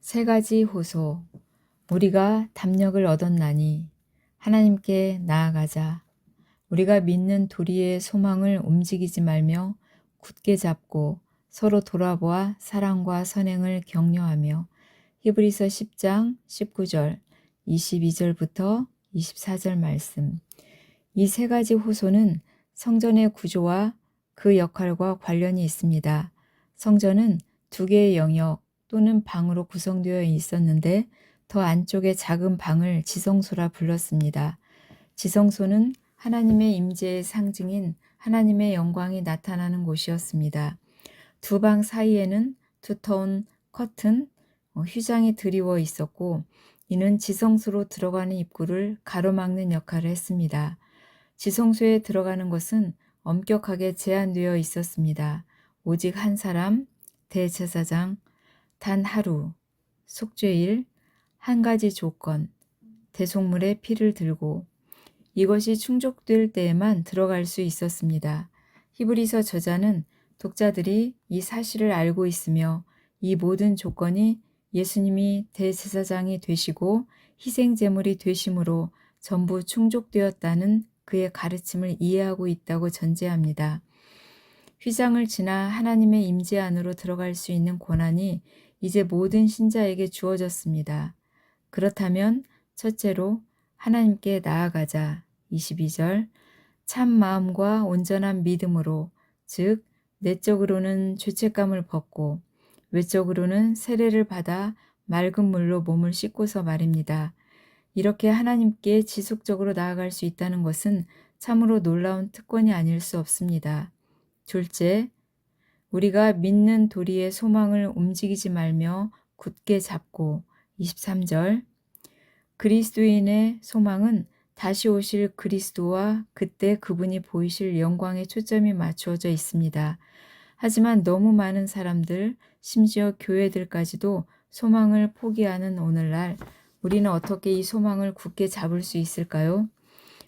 세 가지 호소. 우리가 담력을 얻었나니 하나님께 나아가자. 우리가 믿는 도리의 소망을 움직이지 말며 굳게 잡고 서로 돌아보아 사랑과 선행을 격려하며 히브리서 10장 19절 22절부터 24절 말씀. 이 세 가지 호소는 성전의 구조와 그 역할과 관련이 있습니다. 성전은 두 개의 영역 또는 방으로 구성되어 있었는데 더 안쪽의 작은 방을 지성소라 불렀습니다. 지성소는 하나님의 임재의 상징인 하나님의 영광이 나타나는 곳이었습니다. 두 방 사이에는 두터운 커튼, 어, 휘장이 드리워 있었고 이는 지성소로 들어가는 입구를 가로막는 역할을 했습니다. 지성소에 들어가는 것은 엄격하게 제한되어 있었습니다. 오직 한 사람, 대제사장, 단 하루, 속죄일, 한 가지 조건, 대속물의 피를 들고 이것이 충족될 때에만 들어갈 수 있었습니다. 히브리서 저자는 독자들이 이 사실을 알고 있으며 이 모든 조건이 예수님이 대제사장이 되시고 희생제물이 되심으로 전부 충족되었다는 그의 가르침을 이해하고 있다고 전제합니다. 휘장을 지나 하나님의 임재 안으로 들어갈 수 있는 권한이 이제 모든 신자에게 주어졌습니다. 그렇다면 첫째로 하나님께 나아가자. 22절 참 마음과 온전한 믿음으로 즉 내적으로는 죄책감을 벗고 외적으로는 세례를 받아 맑은 물로 몸을 씻고서 말입니다. 이렇게 하나님께 지속적으로 나아갈 수 있다는 것은 참으로 놀라운 특권이 아닐 수 없습니다. 둘째, 우리가 믿는 도리의 소망을 움직이지 말며 굳게 잡고 23절 그리스도인의 소망은 다시 오실 그리스도와 그때 그분이 보이실 영광에 초점이 맞추어져 있습니다. 하지만 너무 많은 사람들, 심지어 교회들까지도 소망을 포기하는 오늘날 우리는 어떻게 이 소망을 굳게 잡을 수 있을까요?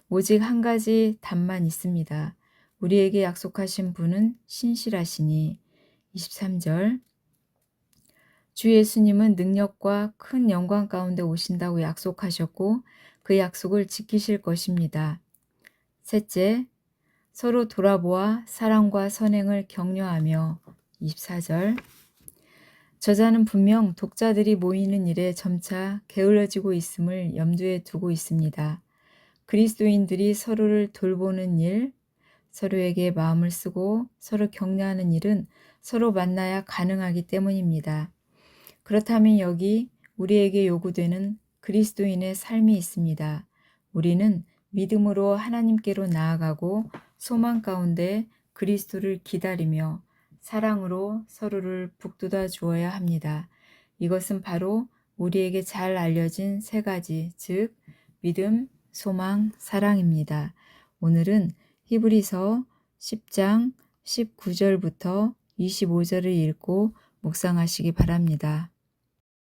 오직 한 가지 답만 있습니다. 우리에게 약속하신 분은 신실하시니 23절 주 예수님은 능력과 큰 영광 가운데 오신다고 약속하셨고 그 약속을 지키실 것입니다. 셋째, 서로 돌아보아 사랑과 선행을 격려하며 24절 저자는 분명 독자들이 모이는 일에 점차 게을러지고 있음을 염두에 두고 있습니다. 그리스도인들이 서로를 돌보는 일, 서로에게 마음을 쓰고 서로 격려하는 일은 서로 만나야 가능하기 때문입니다. 그렇다면 여기 우리에게 요구되는 그리스도인의 삶이 있습니다. 우리는 믿음으로 하나님께로 나아가고 소망 가운데 그리스도를 기다리며 사랑으로 서로를 북돋아 주어야 합니다. 이것은 바로 우리에게 잘 알려진 세 가지, 즉, 믿음, 소망, 사랑입니다. 오늘은 히브리서 10장 19절부터 25절을 읽고 묵상하시기 바랍니다.